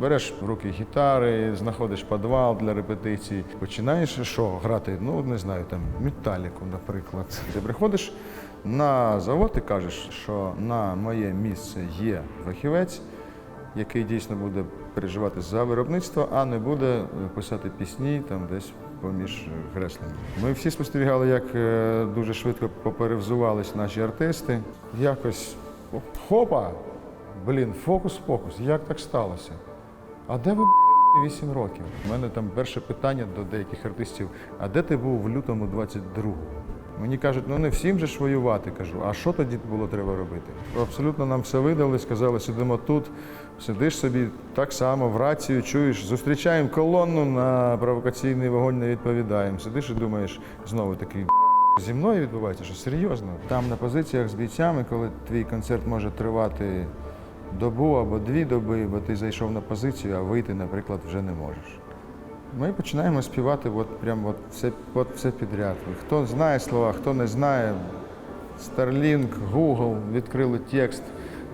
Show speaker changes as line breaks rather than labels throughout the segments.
Береш в руки гітари, знаходиш підвал для репетицій, починаєш що грати, ну не знаю, там металіку, наприклад. Ти приходиш на завод і кажеш, що на моє місце є фахівець, який дійсно буде переживати за виробництво, а не буде е, писати пісні там десь поміж креслями. Ми всі спостерігали, як е, дуже швидко поперевзувались наші артисти. Якось хопа! Блін, фокус-покус, як так сталося? А де ви б***ь, 8 років? У мене там перше питання до деяких артистів: а де ти був в лютому 22-го? Мені кажуть, ну не всім же ж воювати. Кажу, а що тоді було треба робити? Абсолютно нам все видали, сказали, сидимо тут, сидиш собі так само в рацію, чуєш, зустрічаємо колонну на провокаційний вогонь, не відповідаємо. Сидиш і думаєш, знову такий зі мною відбувається, що серйозно. Там на позиціях з бійцями, коли твій концерт може тривати добу або дві доби, бо ти зайшов на позицію, а вийти, наприклад, вже не можеш. Ми починаємо співати от прям от все, от все підряд. Хто знає слова, хто не знає. Starlink, Google, відкрили текст,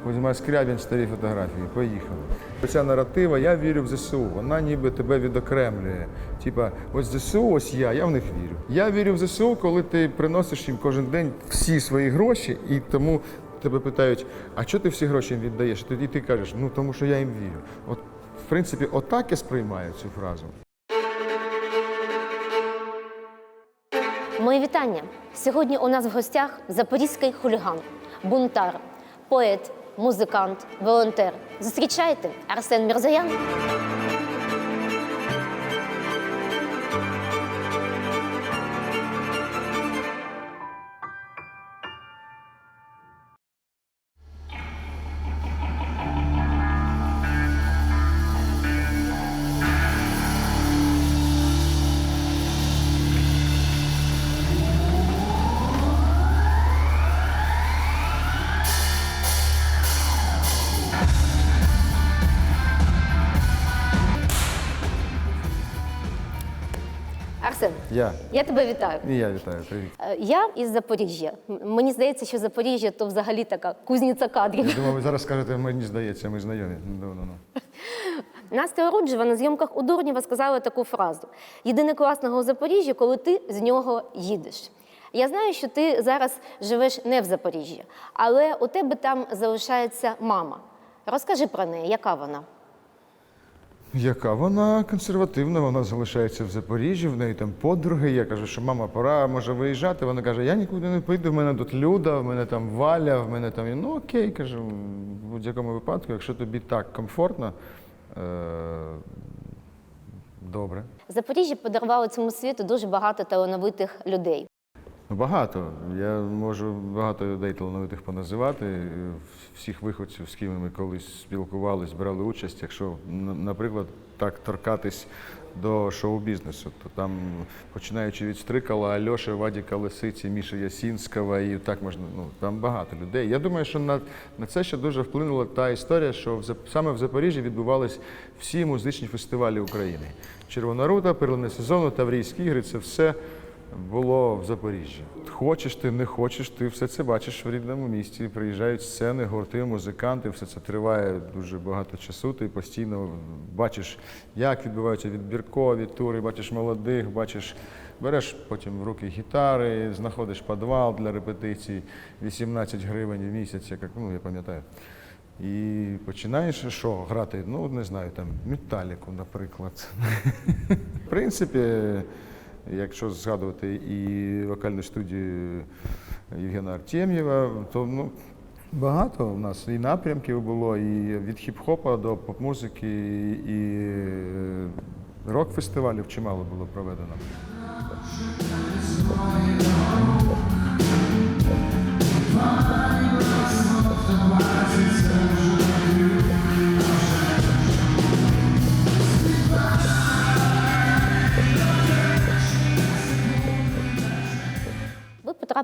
Кузьма Скрябін, старі фотографії, поїхали. Ця наратива, я вірю в ЗСУ, вона ніби тебе відокремлює. Типа, ось ЗСУ, ось я, я в них вірю. Я вірю в ЗСУ, коли ти приносиш їм кожен день всі свої гроші, і тому тебе питають, а чого ти всі гроші їм віддаєш? Тоді ти кажеш, ну тому що я їм вірю. От, в принципі, отак я сприймаю цю фразу.
Мої вітання. Сьогодні у нас в гостях запорізький хуліган, бунтар, поет, музикант, волонтер. Зустрічайте Арсен Мірзаян.
Я.
я тебе вітаю.
І я вітаю, привіт.
Е, Я із Запоріжжя. М- Мені здається, що Запоріжжя то взагалі така кузниця кадрів.
Я думав, ви зараз скажете, мені здається, ми знайомі. Ну, ну, ну.
Настя Оруджева на зйомках у Дурнєва сказала таку фразу: єдине класного у Запоріжжі, коли ти з нього їдеш. Я знаю, що ти зараз живеш не в Запоріжжі, але у тебе там залишається мама. Розкажи про неї, яка вона?
Яка? Вона консервативна, вона залишається в Запоріжжі, в неї там подруги. Я кажу, що мама, пора може виїжджати. Вона каже, я нікуди не поїду, в мене тут Люда, в мене там Валя, в мене там. Ну окей, кажу, в будь-якому випадку, якщо тобі так комфортно, е- добре.
Запоріжжя подарувало цьому світу дуже багато талановитих людей.
Багато. Я можу багато людей талановитих поназивати. Всіх виходців, з ким ми колись спілкувалися, брали участь. Якщо, наприклад, так торкатись до шоу-бізнесу, то там, починаючи від Стрикала, Альоши, Вадіка Лисиці, Міші Ясінського, і так можна, ну там багато людей. Я думаю, що на, на це ще дуже вплинула та історія, що в, саме в Запоріжжі відбувались всі музичні фестивалі України. Червона рута, перлини сезону, Таврійські ігри це все було в Запоріжжі. Хочеш ти, не хочеш, ти все це бачиш в рідному місті. Приїжджають сцени, гурти, музиканти, все це триває дуже багато часу. Ти постійно бачиш, як відбуваються відбіркові тури, бачиш молодих, бачиш. Береш потім в руки гітари, знаходиш підвал для репетицій, 18 гривень в місяць, як ну я пам'ятаю. І починаєш що грати, ну не знаю, там металіку, наприклад. В принципі, якщо згадувати і вокальну студію Євгена Артем'єва, то ну, багато у нас і напрямків було, і від хіп-хопа до поп-музики, і е, рок-фестивалів чимало було проведено.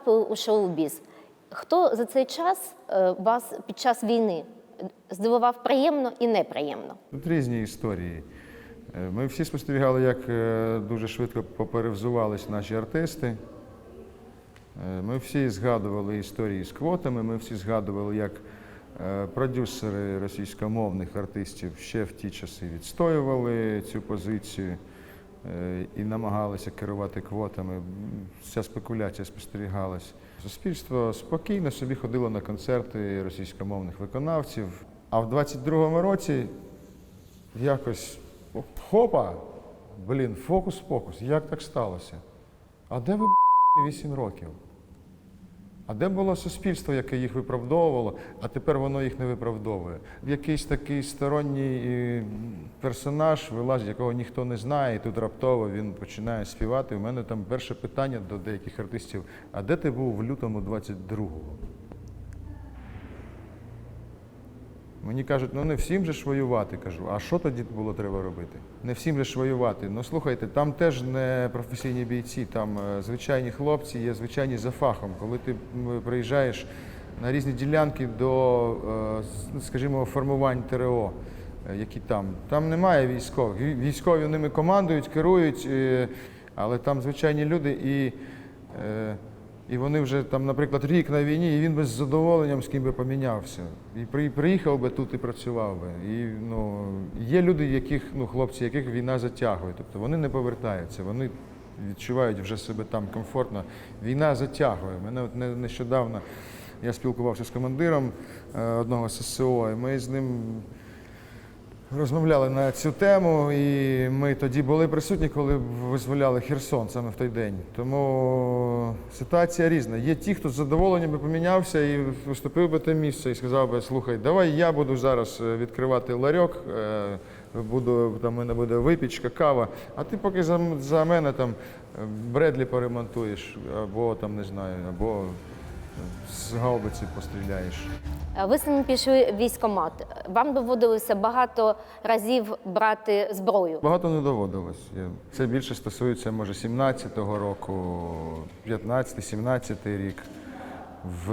Потрапили у шоу-біз. Хто за цей час е, вас під час війни здивував приємно і неприємно?
Тут різні історії. Е, Ми всі спостерігали, як е, дуже швидко поперевзувались наші артисти. Е, Ми всі згадували історії з квотами, ми всі згадували, як Е, Продюсери російськомовних артистів ще в ті часи відстоювали цю позицію е, і намагалися керувати квотами. вся спекуляція спостерігалась. Суспільство спокійно собі ходило на концерти російськомовних виконавців. А в 22-му році якось хопа, блін, фокус-фокус. Як так сталося? А де ви б***ь, 8 років? А де було суспільство, яке їх виправдовувало, а тепер воно їх не виправдовує? В якийсь такий сторонній е, персонаж вилазить, якого ніхто не знає, і тут раптово він починає співати. У мене там перше питання до деяких артистів: а де ти був в лютому 22-го? Мені кажуть, ну не всім же ж воювати. Кажу, а що тоді було треба робити? Не всім же ж воювати. Ну слухайте, там теж не професійні бійці, там е, звичайні хлопці є звичайні за фахом. Коли ти приїжджаєш на різні ділянки до, е, скажімо, формувань ТРО, е, які там, там немає військових. Військові ними командують, керують, але там звичайні люди і. І вони вже там, наприклад, рік на війні, і він би з задоволенням з ким би помінявся. І при- приїхав би тут і працював би. І ну, є люди, яких, ну, хлопці, яких війна затягує. Тобто вони не повертаються, вони відчувають вже себе там комфортно. Війна затягує. Мене от нещодавно я спілкувався з командиром е, одного ССО, і ми з ним розмовляли на цю тему, і ми тоді були присутні, коли визволяли Херсон саме в той день. Тому ситуація різна. Є ті, хто з задоволенням би помінявся і виступив би те місце і сказав би, слухай, давай я буду зараз е, відкривати ларьок, е, буду, там у мене буде випічка, кава, а ти поки за, за мене там е, Бредлі поремонтуєш, або там не знаю, або з гаубиці постріляєш.
Е, Ви самі пішли в військкомат. Вам доводилося багато разів брати зброю.
Багато не доводилось. Це більше стосується, може, 17-го року, 15-17 рік. В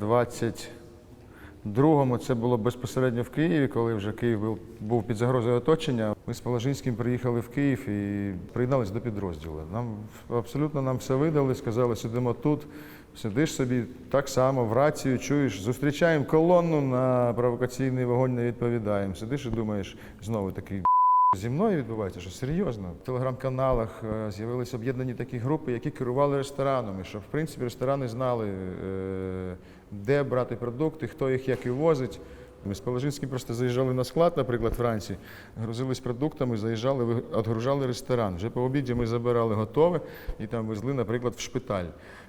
22-му це було безпосередньо в Києві, коли вже Київ був, був під загрозою оточення. Ми з Положинським приїхали в Київ і приєдналися до підрозділу. Нам абсолютно нам все видали, сказали, сидимо тут. Сидиш собі так само в рацію, чуєш, зустрічаємо колонну на провокаційний вогонь, не відповідаємо. Сидиш і думаєш, знову такий Зі мною відбувається, що серйозно. В телеграм-каналах е, з'явилися об'єднані такі групи, які керували ресторанами, що в принципі ресторани знали, е, де брати продукти, хто їх як і возить. Ми з Положинським просто заїжджали на склад, наприклад, вранці, грузились продуктами, заїжджали, відгружали ресторан. Вже по обіді ми забирали готове і там везли, наприклад, в шпиталь.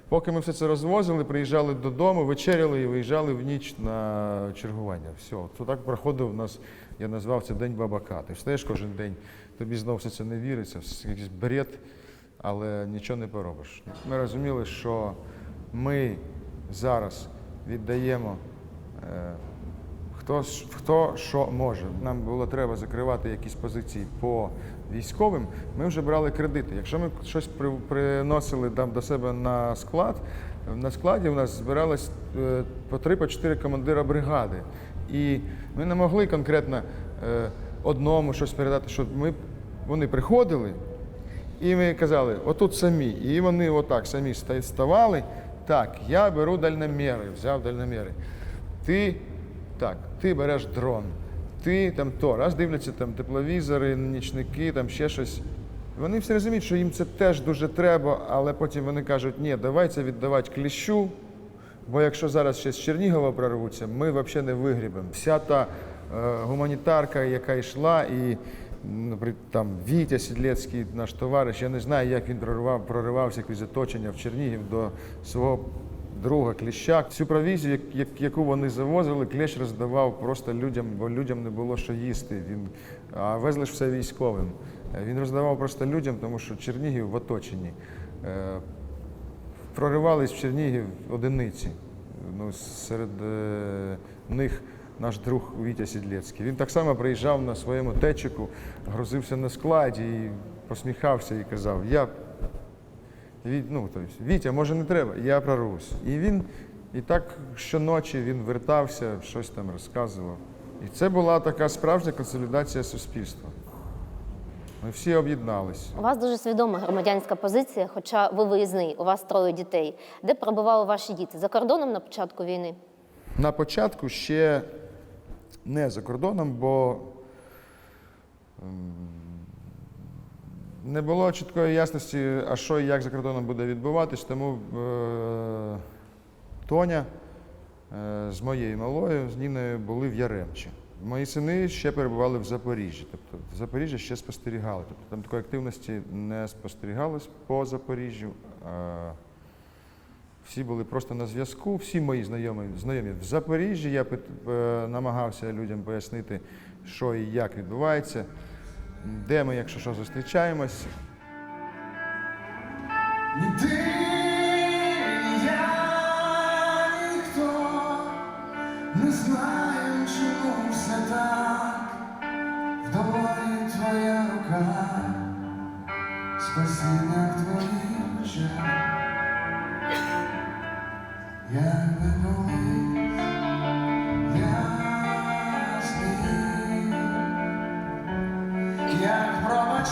Поки ми все це розвозили, приїжджали додому, вечеряли і виїжджали в ніч на чергування. Все, то так проходив у нас, я назвав це День бабака. Ти встаєш кожен день, тобі знову все це не віриться, якийсь бред, але нічого не поробиш. Ми розуміли, що ми зараз віддаємо. Хто, хто що може. Нам було треба закривати якісь позиції по військовим. Ми вже брали кредити. Якщо ми щось при, приносили там до себе на склад, на складі у нас збиралось е, по три, по чотири командира бригади. І ми не могли конкретно е, одному щось передати, що ми, вони приходили, і ми казали, отут самі. І вони отак самі ставали. Так, я беру дальноміри, взяв дальноміри. Ти так, ти береш дрон, ти там то, раз дивляться там тепловізори, нічники, там ще щось. Вони всі розуміють, що їм це теж дуже треба, але потім вони кажуть, ні, давай це віддавати кліщу, бо якщо зараз ще з Чернігова прорвуться, ми взагалі не вигрібемо. Вся та е, гуманітарка, яка йшла, і там Вітя Сідлецький, наш товариш, я не знаю, як він прорвав, проривався крізь оточення в Чернігів до свого друга кліща. Цю провізію, як- як- яку вони завозили, клещ роздавав просто людям, бо людям не було що їсти. Він, а везли ж все військовим. Е, Він роздавав просто людям, тому що Чернігів в оточенні. Е, проривались в Чернігів одиниці. Ну, серед е, них наш друг Вітя Сідлецький. Він так само приїжджав на своєму течику, грузився на складі і посміхався і казав: Я ну, тобто, Вітя, може не треба, я прорвусь. І він і так щоночі він вертався, щось там розказував. І це була така справжня консолідація суспільства. Ми всі об'єднались.
У вас дуже свідома громадянська позиція, хоча ви виїзний, у вас троє дітей. Де перебували ваші діти? За кордоном на початку війни?
На початку ще не за кордоном, бо м, не було чіткої ясності, а що і як за кордоном буде відбуватись, тому е, Тоня е, з моєю малою, з Ніною були в Яремчі. Мої сини ще перебували в Запоріжжі, тобто в Запоріжжі ще спостерігали. Тобто там такої активності не спостерігалось по Запоріжжю. А всі були просто на зв'язку. Всі мої знайомі, знайомі в Запоріжжі. Я пит- е, намагався людям пояснити, що і як відбувається, де ми, якщо що, зустрічаємось.
Ні ти, ні я, ніхто не знаєм, чому все так. В долоні твоя рука, спасіння в твоїх очах. Якби колись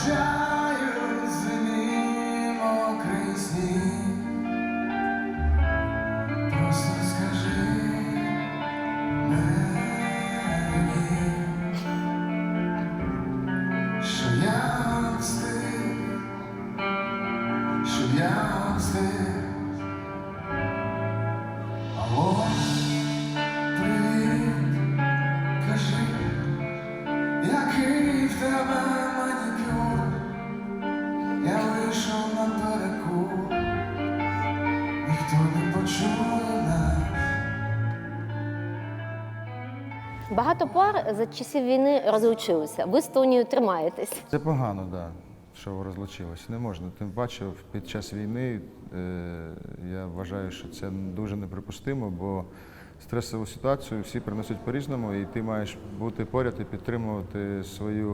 як
Багато пар за часів війни розлучилися. Ви з Тонією тримаєтесь.
Це погано, так, да, що ви розлучилися. Не можна. Тим паче під час війни е, я вважаю, що це дуже неприпустимо, бо стресову ситуацію всі приносять по-різному, і ти маєш бути поряд і підтримувати свою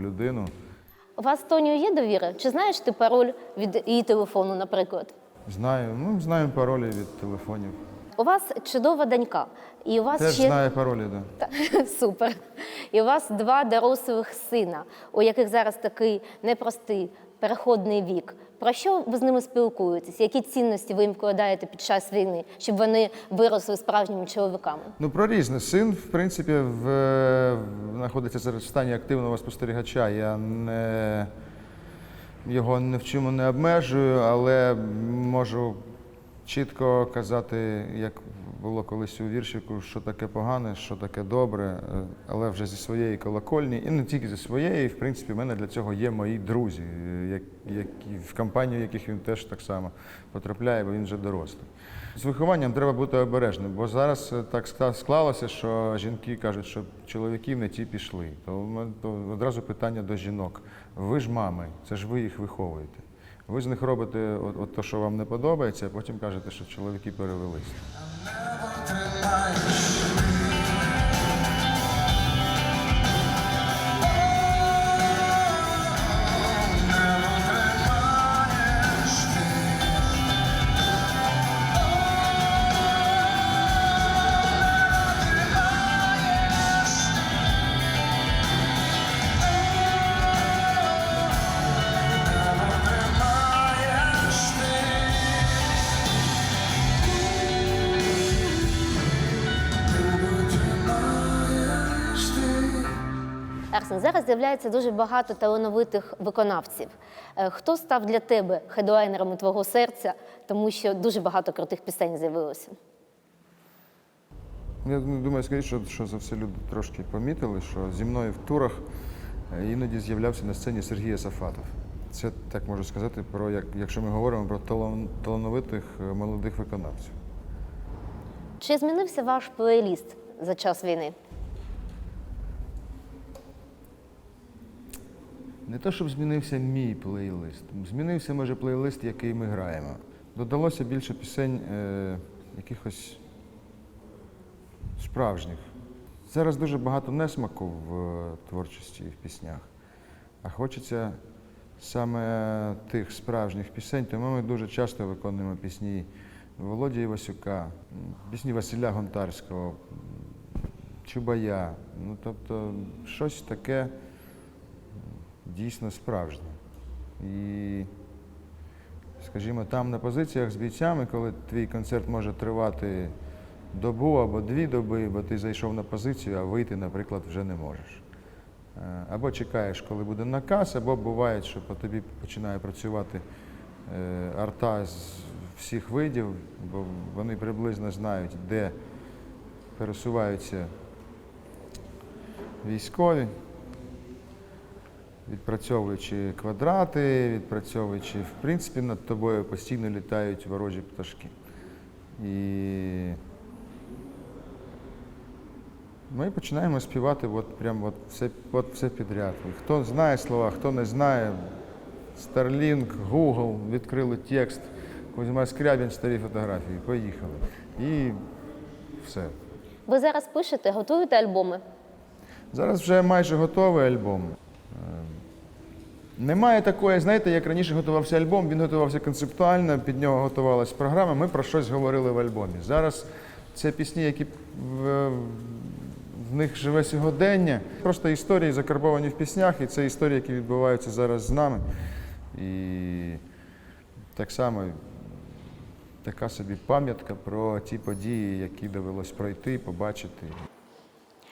людину.
У вас з Тонією є довіра? Чи знаєш ти пароль від її телефону, наприклад?
Знаю, ну, знаємо паролі від телефонів.
У вас чудова донька, і у вас
Теж
ще
знає паролі. Да.
Та, Супер. І у вас два дорослих сина, у яких зараз такий непростий переходний вік. Про що ви з ними спілкуєтесь? Які цінності ви їм вкладаєте під час війни, щоб вони виросли справжніми чоловіками?
Ну, про різне. Син, в принципі, в, в- знаходиться зараз в стані активного спостерігача. Я не, його ні в чому не обмежую, але можу чітко казати, як було колись у віршику, що таке погане, що таке добре, е, але вже зі своєї колокольні, і не тільки зі своєї, в принципі, в мене для цього є мої друзі, е, як- в компанію яких він теж так само потрапляє, бо він вже дорослий. З вихованням треба бути обережним, бо зараз е, так склалося, що жінки кажуть, що чоловіків не ті пішли. То, то одразу питання до жінок. Ви ж мами, це ж ви їх виховуєте. Ви з них робите от, от то, що вам не подобається, а потім кажете, що чоловіки перевелися.
З'являється дуже багато талановитих виконавців. Е, Хто став для тебе хедлайнерами твого серця, тому що дуже багато крутих пісень з'явилося?
Я думаю, скоріше, що, що за все люди трошки помітили, що зі мною в турах е, іноді з'являвся на сцені Сергій Сафатов. Це так можу сказати, про як, якщо ми говоримо про талан- талановитих е, молодих виконавців.
Чи змінився ваш плейліст за час війни?
Не те, щоб змінився мій плейлист. Змінився, може, плейлист, який ми граємо. Додалося більше пісень е, якихось справжніх. Зараз дуже багато несмаку в е, творчості і в піснях. А хочеться саме тих справжніх пісень, тому ми дуже часто виконуємо пісні Володі Івасюка, пісні Василя Гонтарського, Чубая. Ну, тобто, щось таке дійсно справжнє. І, скажімо, там на позиціях з бійцями, коли твій концерт може тривати добу або дві доби, бо ти зайшов на позицію, а вийти, наприклад, вже не можеш. Е, Або чекаєш, коли буде наказ, або буває, що по тобі починає працювати е, арта з всіх видів, бо вони приблизно знають, де пересуваються військові, відпрацьовуючи квадрати, відпрацьовуючи, в принципі, над тобою постійно літають ворожі пташки. І ми починаємо співати от прям от все, от все підряд. Хто знає слова, хто не знає, Starlink, Google, відкрили текст, Кузьма Скрябін, старі фотографії, поїхали. І все.
Ви зараз пишете, готуєте альбоми.
Зараз вже майже готовий альбом. Немає такої, знаєте, як раніше готувався альбом, він готувався концептуально, під нього готувалась програма, ми про щось говорили в альбомі. Зараз це пісні, які в, в них живе сьогодення. Просто історії закарбовані в піснях, і це історії, які відбуваються зараз з нами. І так само така собі пам'ятка про ті події, які довелось пройти, побачити.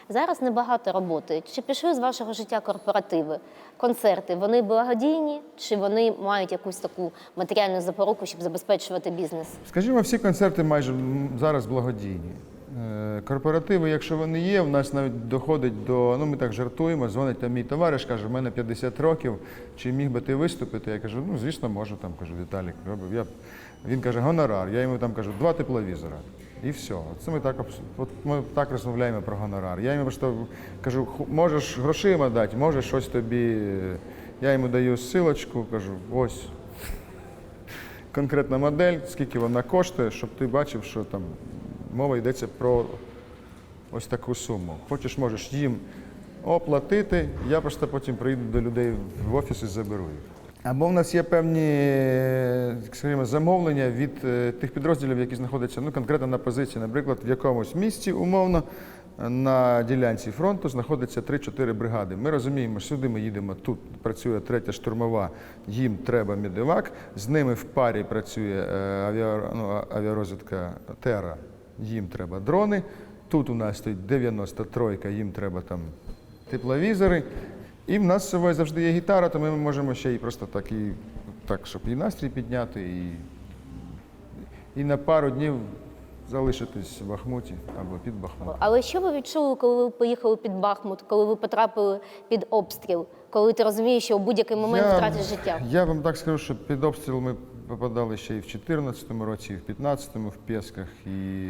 Зараз небагато роботи. Чи пішли з вашого життя корпоративи, концерти? Вони благодійні, чи вони мають якусь таку матеріальну запоруку, щоб забезпечувати бізнес?
Скажімо, всі концерти майже зараз благодійні. Е, Корпоративи, якщо вони є, в нас навіть доходить до, ну ми так жартуємо, дзвонить там мій товариш, каже, в мене 50 років, чи міг би ти виступити? Я кажу, ну звісно, можу, там кажу, Віталік. Я, він каже, гонорар. Я йому там кажу, два тепловізора. І все. Це ми так, от ми так розмовляємо про гонорар. Я йому просто кажу, можеш грошима дати, можеш щось тобі. е». Я йому даю силочку, кажу, ось конкретна модель, скільки вона коштує, щоб ти бачив, що там мова йдеться про ось таку суму. Хочеш, можеш їм оплатити, я просто потім прийду до людей в офіс і заберу їх. Або в нас є певні е, скажімо, замовлення від е, тих підрозділів, які знаходяться ну, конкретно на позиції, наприклад, в якомусь місці умовно на ділянці фронту знаходиться 3-4 бригади. Ми розуміємо, що сюди ми їдемо, тут працює третя штурмова, їм треба медивак, з ними в парі працює е, ну, авіарозвідка Тера, їм треба дрони. Тут у нас стоїть 93, їм треба там тепловізори. І в нас з собою завжди є гітара, то ми можемо ще і просто так, і, так щоб і настрій підняти, і, і на пару днів залишитись в Бахмуті або під Бахмутом.
Але що ви відчули, коли ви поїхали під Бахмут, коли ви потрапили під обстріл, коли ти розумієш, що в будь-який момент втратиш життя?
Я вам так скажу, що під обстріл ми попадали ще і в 2014 році, і в 2015 в Пєсках, і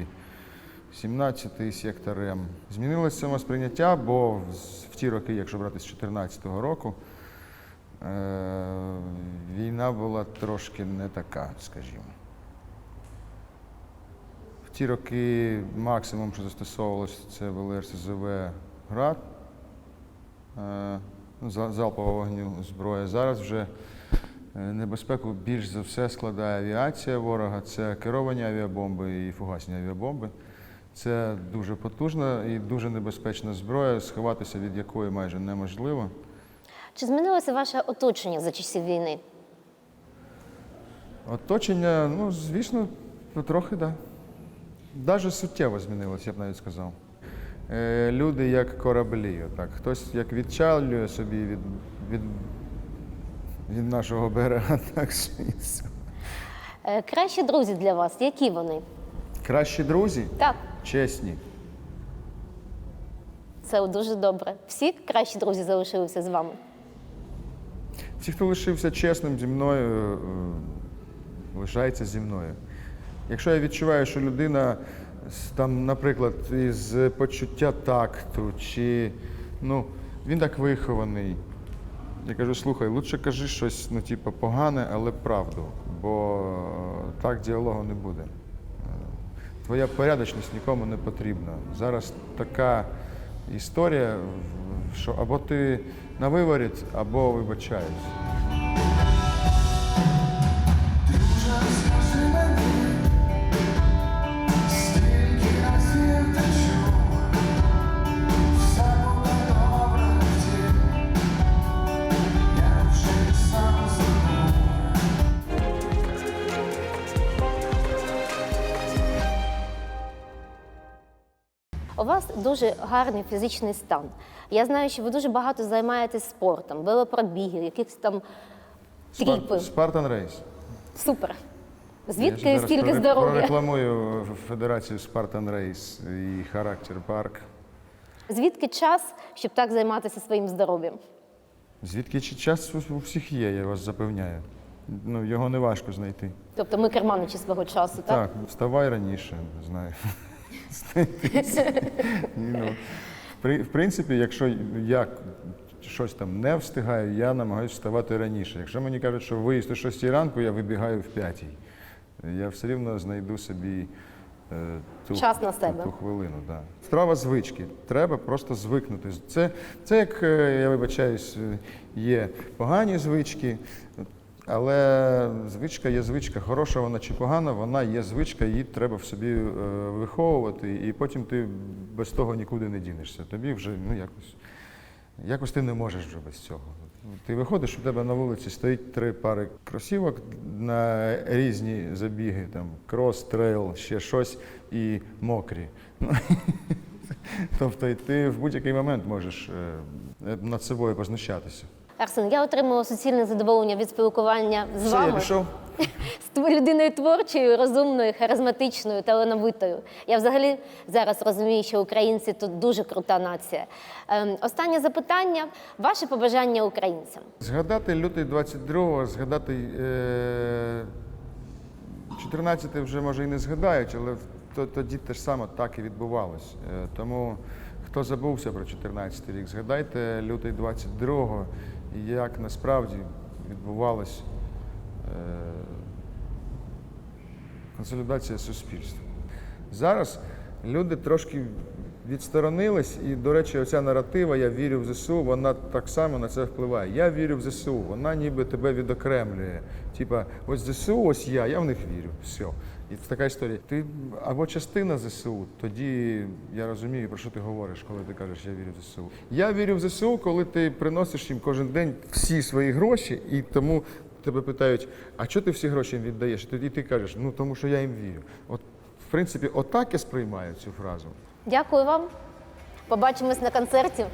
17-й сектор М. Змінилося самосприйняття, бо в- ті роки, якщо брати з 2014 року, е- війна була трошки не така, скажімо. В ті роки максимум, що застосовувалося, це були РСЗВ «Град», е, ну, за- залпового вогню зброя. Зараз вже е, небезпеку більш за все складає авіація ворога, це керовані авіабомби і фугасні авіабомби. Це дуже потужна і дуже небезпечна зброя, сховатися від якої майже неможливо.
Чи змінилося ваше оточення за часів війни?
Оточення, ну, звісно, трохи, так. Да. Даже суттєво змінилося, я б навіть сказав. Е, люди як кораблі. Отак. Хтось як відчалює собі від, від, від нашого берега, так звісно.
Е, Кращі друзі для вас, які вони?
Кращі друзі,
Так,
чесні.
це дуже добре. Всі кращі друзі залишилися з вами.
Ті, хто лишився чесним зі мною, е, лишається зі мною. Якщо я відчуваю, що людина там, наприклад, із почуття такту, чи ну, він так вихований. Я кажу, слухай, лучше кажи щось, ну, типу, погане, але правду, бо е, так діалогу не буде. Твоя порядочність нікому не потрібна. Зараз така історія, що або ти на виворіт, або вибачаюсь.
Дуже гарний фізичний стан. Я знаю, що ви дуже багато займаєтесь спортом, велопробіги, якісь там тріпи.
Спартан Рейс.
Супер. Звідки
зараз
стільки
проре-
здоров'я?
Прорекламую федерацію Спартан Рейс і характер парк.
Звідки час, щоб так займатися своїм здоров'ям?
Звідки час у- всіх є, я вас запевняю. Ну, його не важко знайти.
Тобто ми керманичі свого часу, так?
Так, вставай раніше, знаю. Ну, в принципі, якщо я щось там не встигаю, я намагаюся вставати раніше. Якщо мені кажуть, що виїзд о 6 ранку, я вибігаю в 5. Я все рівно знайду собі е, ту,
Час на себе.
Ту хвилину. Да. Справа звички. Треба просто звикнути. Це, це як, е, я вибачаюсь, е, є погані звички, але звичка є звичка. Хороша вона чи погана, вона є звичка, її треба в собі е, виховувати, і потім ти без того нікуди не дінешся. Тобі вже ну, якось, якось ти не можеш вже без цього. Ти виходиш, у тебе на вулиці стоїть три пари кросівок на різні забіги, там крос, трейл, ще щось і мокрі. Тобто ти в будь-який момент можеш е, над собою познущатися.
Арсен, я отримала суцільне задоволення від спілкування з
Все,
вами.
я пішов.
з твоєю людиною творчою, розумною, харизматичною, талановитою. Я взагалі зараз розумію, що українці тут дуже крута нація. Ем, останнє запитання: ваше побажання українцям.
Згадати лютий 22-го, згадати е, 14 вже може і не згадають, але то, тоді те ж саме так і відбувалось. Е, тому хто забувся про 14 рік, згадайте лютий 22-го, як насправді відбувалась е, консолідація суспільства. Зараз люди трошки відсторонились, і, до речі, оця наратива Я вірю в ЗСУ, вона так само на це впливає. Я вірю в ЗСУ, вона ніби тебе відокремлює. Типа, ось ЗСУ, ось я, я в них вірю. Все. І це така історія. Ти або частина ЗСУ, тоді я розумію, про що ти говориш, коли ти кажеш, я вірю в ЗСУ. Я вірю в ЗСУ, коли ти приносиш їм кожен день всі свої гроші, і тому тебе питають, а чого ти всі гроші їм віддаєш? І тоді ти кажеш, ну тому що я їм вірю. От, в принципі, отак я сприймаю цю фразу.
Дякую вам. Побачимось на концерті.